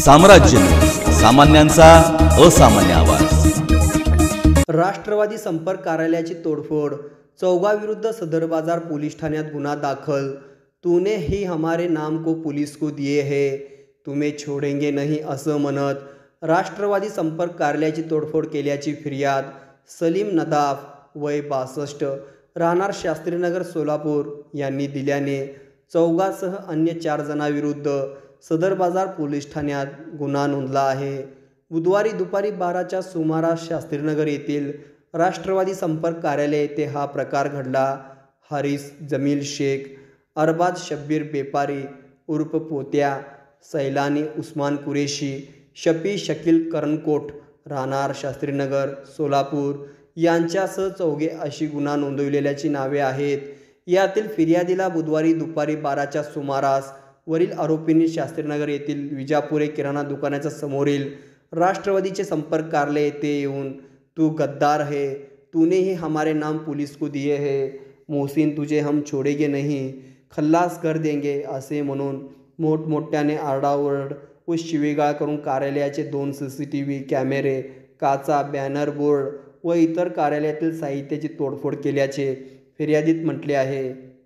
साम्राज्य सामान्यांचा असामान्य आवाज. राष्ट्रवादी संपर्क कार्यालयाची तोडफोड चौघाविरुद्ध सदर बाजार पोलीस ठाण्यात गुन्हा दाखल. तूने ही हमारे नाम को पुलिस को दिए है. तुम्हे छोडेंगे नाही असं म्हणत राष्ट्रवादी संपर्क कार्यालयाची तोडफोड केल्याची फिर्याद सलीम नदाफ वय बासष्ट राहणार शास्त्रीनगर सोलापूर यांनी दिल्याने चौघासह अन्य चार जणांविरुद्ध सदर बाजार पोलीस ठाण्यात गुन्हा नोंदला आहे. बुधवारी दुपारी बाराच्या सुमारास शास्त्रीनगर येथील राष्ट्रवादी संपर्क कार्यालय येथे हा प्रकार घडला. हरीस जमील शेख अरबाज शब्बीर बेपारी उर्फ पोत्या सैलानी उस्मान कुरेशी शफी शकील करणकोट राहणार शास्त्रीनगर सोलापूर यांच्यासह चौघे अशी गुन्हा नोंदविलेल्याची नावे आहेत. यातील फिर्यादीला बुधवारी दुपारी बाराच्या सुमारास वरील आरोपींनी शास्त्रीनगर येथील विजापुरे किराणा दुकानाच्या समोरील राष्ट्रवादीचे संपर्क कार्यालय येथे येऊन तू गद्दार है तूने ही हमारे नाम पुलिस को दिए है मोहसिन तुझे हम छोडेगे नहीं खल्लास कर देंगे असे म्हणून मोठमोठ्याने आरडाओरड व शिवीगाळ करून कार्यालयाचे दोन सी सी टी व्ही कॅमेरे काचा बॅनर बोर्ड व इतर कार्यालयातील साहित्याची तोडफोड केल्याचे फिर्यादीत म्हटले आहे.